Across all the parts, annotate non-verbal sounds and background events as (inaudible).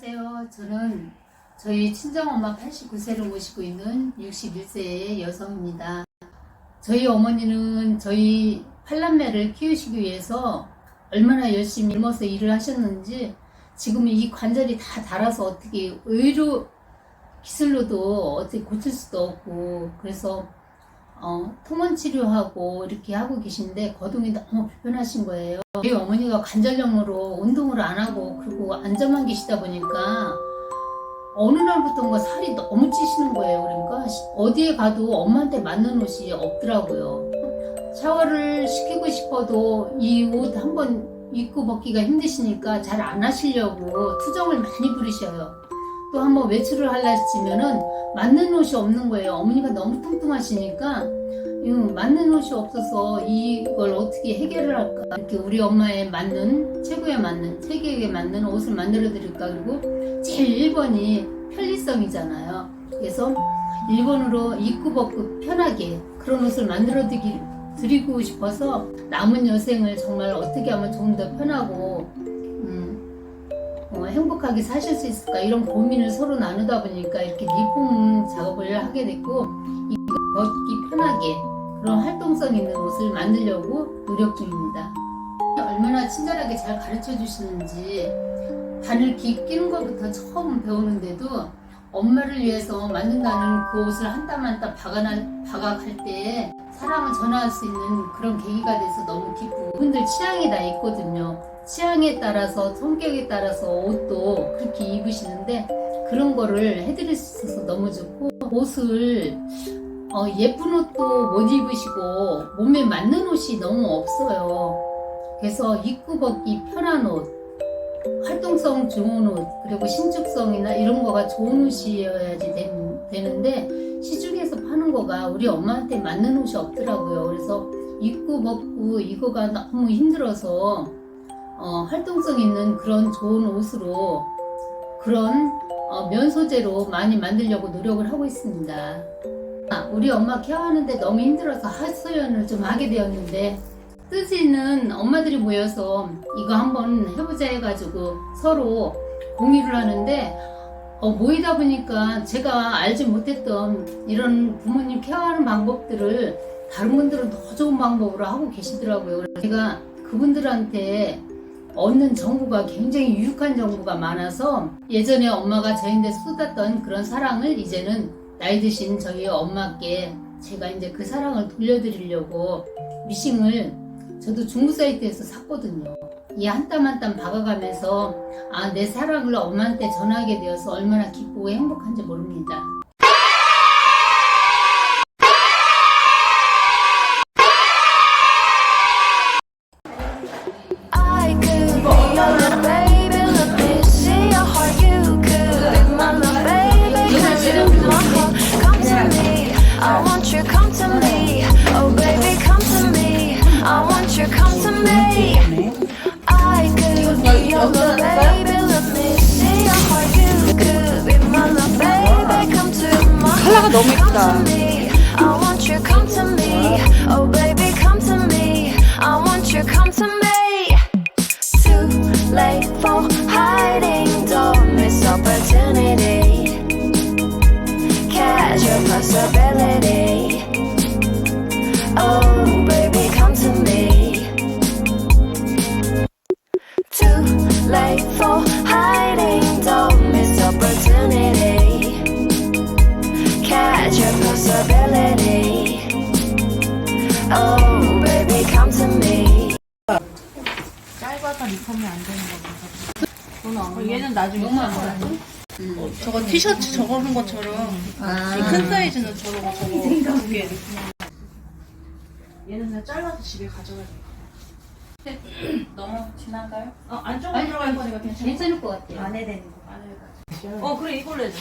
안녕하세요. 저는 저희 친정엄마 89세를 모시고 있는 61세의 여성입니다. 저희 어머니는 저희 팔남매를 키우시기 위해서 얼마나 열심히 젊어서 일을 하셨는지 지금 이 관절이 다 닳아서 어떻게 의료 기술로도 어떻게 고칠 수도 없고 그래서 어, 통원 치료하고 이렇게 하고 계신데 거동이 너무 불편하신 거예요. 저희 어머니가 관절염으로 운동을 안 하고 그리고 앉아만 계시다 보니까 어느 날부터인가 살이 너무 찌시는 거예요. 그러니까 시- 어디에 가도 엄마한테 맞는 옷이 없더라고요. 샤워를 시키고 싶어도 이 옷 한번 입고 벗기가 힘드시니까 잘 안 하시려고 투정을 많이 부리셔요. 또 한번 외출을 하려 했으면은 맞는 옷이 없는 거예요. 어머니가 너무 뚱뚱하시니까 음, 맞는 옷이 없어서 이걸 어떻게 해결을 할까? 이렇게 우리 엄마에 맞는 최고에 맞는 체격에 맞는 옷을 만들어 드릴까? 그리고 제일 1번이 편리성이잖아요. 그래서 1번으로 입고 벗고 편하게 그런 옷을 만들어 드리고 싶어서 남은 여생을 정말 어떻게 하면 좀더 편하고 행복하게 사실 수 있을까 이런 고민을 서로 나누다 보니까 이렇게 리폼 작업을 하게 됐고 벗기 편하게 그런 활동성 있는 옷을 만들려고 노력 중입니다. 얼마나 친절하게 잘 가르쳐 주시는지 바늘 기 끼는 것부터 처음 배우는데도 엄마를 위해서 만든다는 그 옷을 한 땀 한 땀 박아갈 때 사랑을 전할 수 있는 그런 계기가 돼서 너무 기쁘고 그분들 취향이 다 있거든요. 취향에 따라서 성격에 따라서 옷도 그렇게 입으시는데 그런 거를 해드릴 수 있어서 너무 좋고 옷을 어, 예쁜 옷도 못 입으시고 몸에 맞는 옷이 너무 없어요. 그래서 입고 벗기 편한 옷, 활동성 좋은 옷, 그리고 신축성이나 이런 거가 좋은 옷이어야지 된- 되는데 시중에서 파는 거가 우리 엄마한테 맞는 옷이 없더라고요. 그래서 입고 벗고 이거가 너무 힘들어서 어, 활동성 있는 그런 좋은 옷으로 그런 어, 면 소재로 많이 만들려고 노력을 하고 있습니다. 아, 우리 엄마 케어하는데 너무 힘들어서 하소연을 좀 하게 되었는데 뜻있는 엄마들이 모여서 이거 한번 해보자 해가지고 서로 공유를 하는데 어, 모이다 보니까 제가 알지 못했던 이런 부모님 케어하는 방법들을 다른 분들은 더 좋은 방법으로 하고 계시더라고요. 제가 그분들한테 얻는 정보가 굉장히 유익한 정보가 많아서 예전에 엄마가 저희한테 쏟았던 그런 사랑을 이제는 나이 드신 저희 엄마께 제가 이제 그 사랑을 돌려드리려고 미싱을 저도 중고 사이트에서 샀거든요. 이 한 땀 한 땀 박아가면서 아, 내 사랑을 엄마한테 전하게 되어서 얼마나 기쁘고 행복한지 모릅니다. 얘는 나중에 엄마 뭐라고? 음. 저거 티셔츠 저거 한 것처럼 아. 이큰 사이즈는 저거 저거 두개 얘는 그냥 잘라서 집에 가져갈 거야. (clears throat) 너무 지난가요? 어, 안쪽으로 들어갈 거니까 괜찮아. 괜찮을 것 같아요. 안 해야 되는 거. 안 해야 돼. 어, 그래 이걸로 해줘.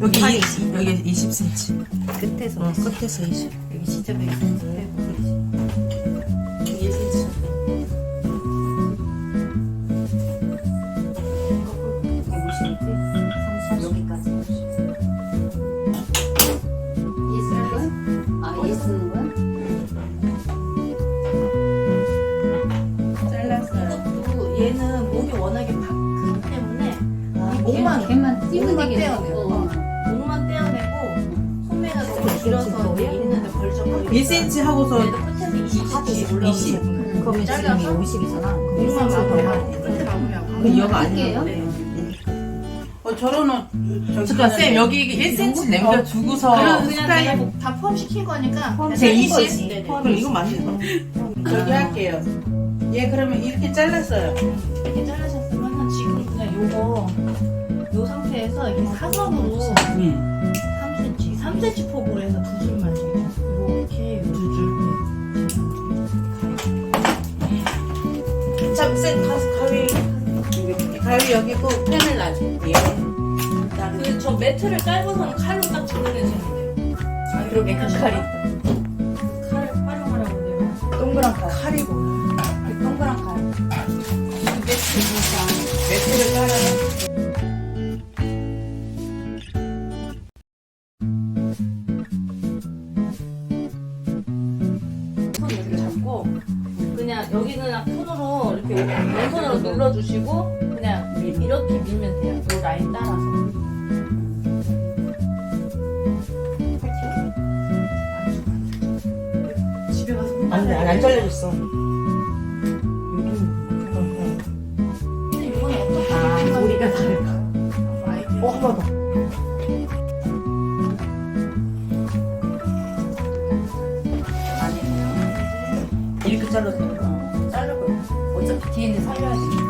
여기 이- 여기 20cm. 끝에서 어, 끝에서 20. 여기 진짜 100cm. 목만 걔- 걔만 뛰면 목만. 떼어내요. 어. 목만 떼어내고 소매가 너무 길어서 있는데 걸쳐버리고 1cm 하고서 얘도 끝에서 20 올라오고 20. 그럼 잘라서 50이잖아. 목만 마무리하고 끝에 마무리하고 그 이어가. 아니에요. 어, 저런 옷. 잠깐 쌤 여기 1cm 남겨 주고서 그럼 그냥 스타일 내가 뭐다 포함시킨 거니까 제 잘린 20? 거지. 네네. 그럼 이거 맞는 거? 저기 할게요. 얘 그러면 이렇게 잘랐어요. 이렇게 자르셨으면 지금 그냥 요거 요 상태에서 이렇게 사선으로 네. 3cm, 3cm 폭으로 해서 두 줄만 이렇게 두 줄. 참, 쌤, 가, 가위. 여기, 가위 여기고 펜을 놔줄게요. 그저 매트를 짧아서는 칼로 딱 집어내시면 돼요. 그러게 그 칼이 칼을 활용하라고 돼요. 동그란 칼. 칼이 뭐야? 그 동그란 칼. 매트를 깔아요. 안 돼, 안 잘려졌어. 아. 어. 이렇게 잘라도 되는 거 자르고. 어차피 뒤에 있는 살려야 되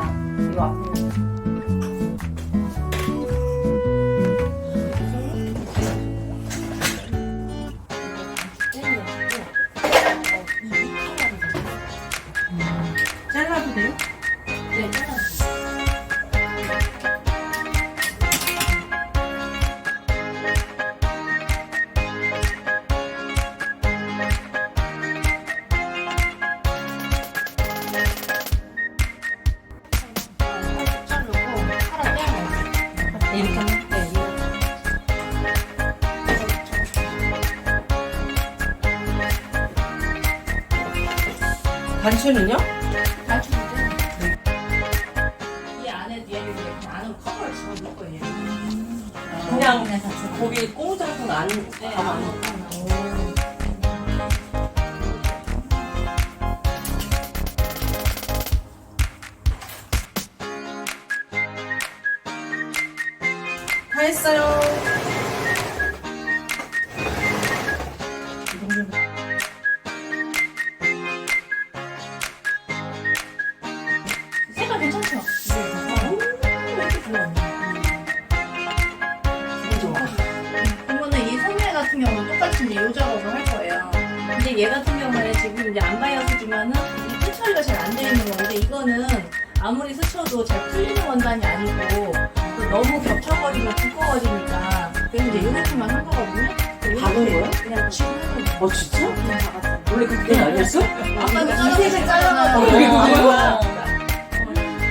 단추는요? 단추를 떼요. 이 안에 얘를 이제 그냥 안으로 커버를 집어넣을 거예요. 그냥 거기 꽁장통 안 네, 가만 안으로. 다 했어요 아무리 스쳐도 잘 풀리는 원단이 아니고 또 너무 겹쳐버리면 두꺼워지니까 그래서 이제 요렇게만 한 거거든요. 박은 거예요? 그냥 지금. 어 진짜? 그냥 박았어요. 원래 그렇게 아니었어? 아까 이색을 잘라가지고 어, 이게 그거야?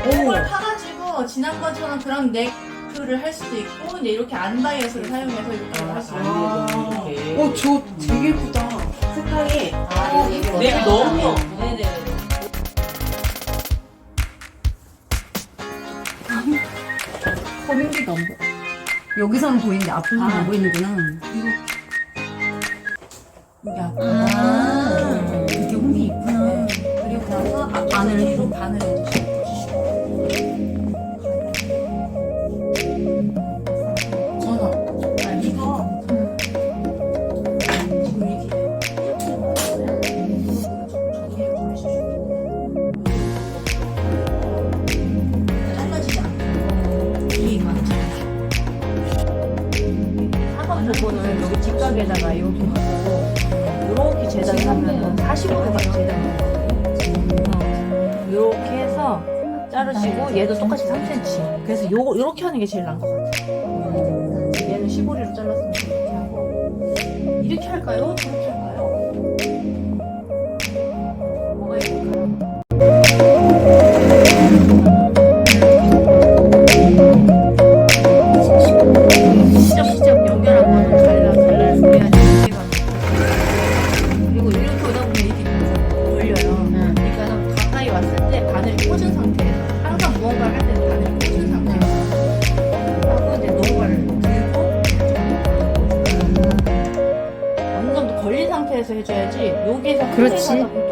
이걸 파가지고 지난번처럼 그런 넥크를 할 수도 있고 이제 이렇게 안바이어스를 사용해서 이렇게 할수 있고 어, 저 되게 예쁘다. 색깔이. 아, 넥이 너무 예뻐. 네네네 안 보여. 여기서는 보이는데 앞에서는 안 보이는구나. 이게 앞 아, 그게 홈이 있구나. 그리고 나서 앞 바늘 뒤로 바늘 해 자르시고 얘도 똑같이 3cm. 그래서 요거 이렇게 하는 게 제일 나은 것 같아요. 얘는 15리로 잘랐으면 이렇게 하고 이렇게 할까요? 저렇게 해줘야지 음. 여기에서 그렇지.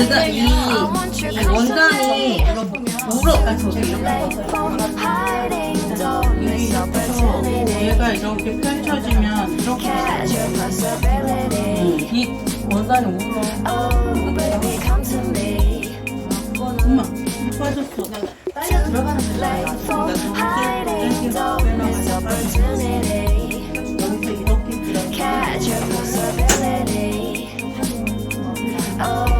제가 이, 이 원단이 물어 아 저기 여기 옆에서 얘가 이렇게 펼쳐지면 이렇게 음, 이 원단이 울어. 엄마 이 빠졌어. 빨려 들어가는 거야 나 이렇게 이렇게 Oh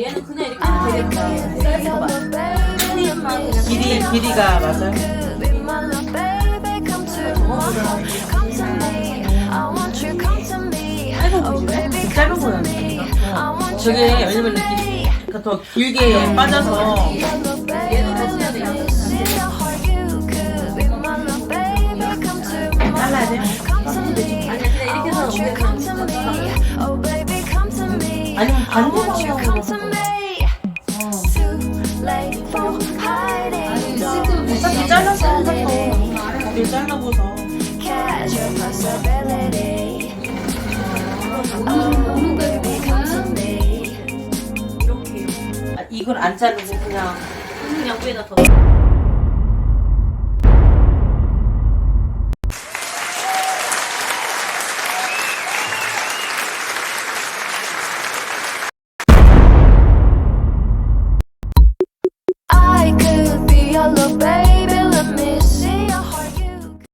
얘는 그냥 이렇게 하면 되겠다 길이, 길이가 맞아요? 저게 왜냐면 느낌이 더 길게 빠져서 잘라야 돼. 아니면 반대 방향으로 잘라서 잘라보서 안 자르고 그냥 그냥 위에다 더.